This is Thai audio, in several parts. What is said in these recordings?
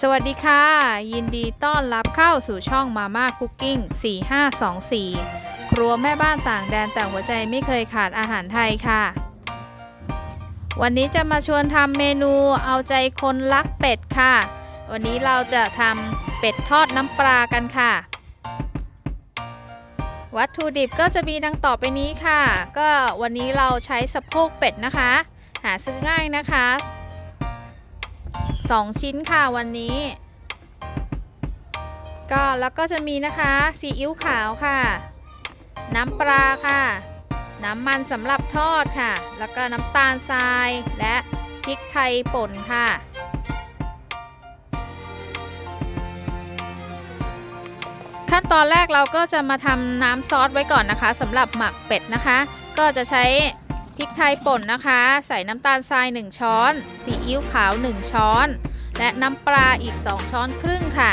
สวัสดีค่ะ ยินดีต้อนรับเข้าสู่ช่องมาม่าคุกกิ้ง 4524 ครัวแม่บ้านต่างแดนแต่หัวใจไม่เคยขาดอาหารไทยค่ะ วันนี้จะมาชวนทำเมนูเอาใจคนรักเป็ดค่ะ วันนี้เราจะทำเป็ดทอดน้ำปลากันค่ะ วัตถุดิบก็จะมีดังต่อไปนี้ค่ะ ก็วันนี้เราใช้สะโพกเป็ดนะคะ หาซื้อง่ายนะคะ 2 ชิ้นค่ะวันนี้ ก็แล้วก็จะมีนะคะซีอิ๊วขาวค่ะ น้ำปลาค่ะ น้ำมันสำหรับทอดค่ะ แล้วก็น้ำตาลทรายและพริกไทยป่นค่ะขั้นตอนแรกเราก็จะมาทำน้ำซอสไว้ก่อนนะคะสำหรับหมักเป็ดนะคะ ก็จะใช้ พริกไทยป่นนะคะ ใส่น้ำตาลทราย 1 ช้อนซีอิ๊วขาว 1 ช้อน และน้ำปลาอีก 2 ช้อนครึ่งค่ะ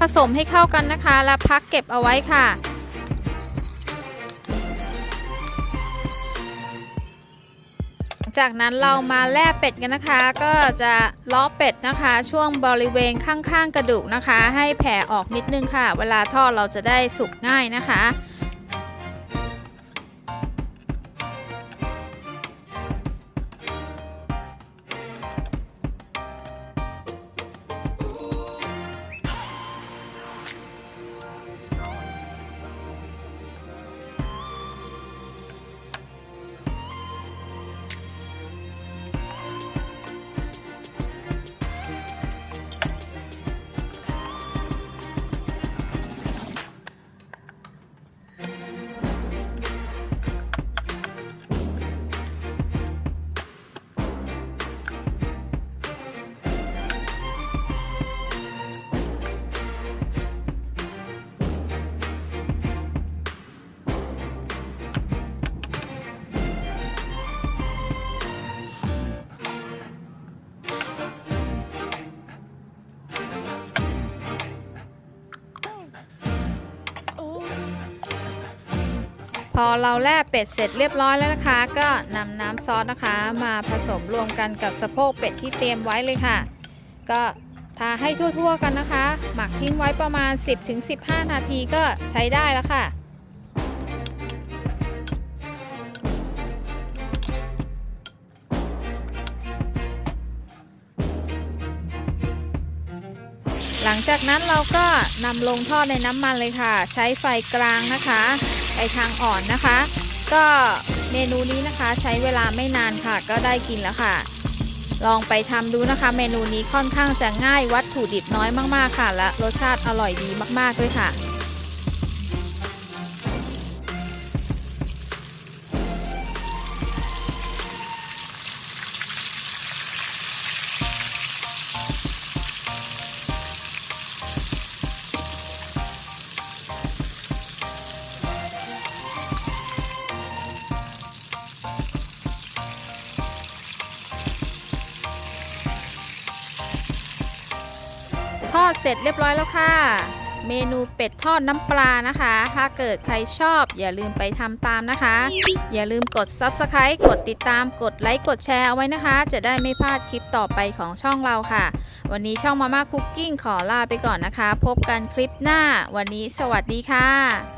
ผสมให้เข้ากันนะคะ แล้วพักเก็บเอาไว้ค่ะ จากนั้นเรามาแล่เป็ดกันนะคะ ก็จะล้อเป็ดนะคะ ช่วงบริเวณข้างๆกระดูกนะคะ ให้แผ่ออกนิดนึงค่ะ เวลาทอดเราจะได้สุกง่ายนะคะ พอเราแล่เป็ดเสร็จเรียบร้อยแล้วนะคะ ก็นำน้ำซอสนะคะ มาผสมรวมกันกับสะโพกเป็ดที่เตรียมไว้เลยค่ะ ก็ทาให้ทั่วๆกันนะคะ หมักทิ้งไว้ประมาณ 10-15 นาทีก็ใช้ได้แล้วค่ะหลังจากนั้นเราก็นำลงทอดในน้ำมันเลยค่ะ ใช้ไฟกลางนะคะ ไปทางอ่อนนะคะ ก็เมนูนี้นะคะใช้เวลาไม่นานค่ะ ก็ได้กินแล้วค่ะ ลองไปทำดูนะคะ เมนูนี้ค่อนข้างจะง่ายวัตถุดิบน้อยมากๆค่ะ และรสชาติอร่อยดีมากๆด้วยค่ะ อดเสร็จเรียบร้อยแล้วค่ะ เมนูเป็ดทอดน้ำปลานะคะ ถ้าเกิดใครชอบ อย่าลืมไปทำตามนะคะ อย่าลืมกด Subscribe กดติดตามกดไลค์กดแชร์เอาไว้นะคะ จะได้ไม่พลาดคลิปต่อไปของช่องเราค่ะ วันนี้ช่องมาม่าคุกกิ้งขอลาไปก่อนนะคะ พบกันคลิปหน้า วันนี้สวัสดีค่ะ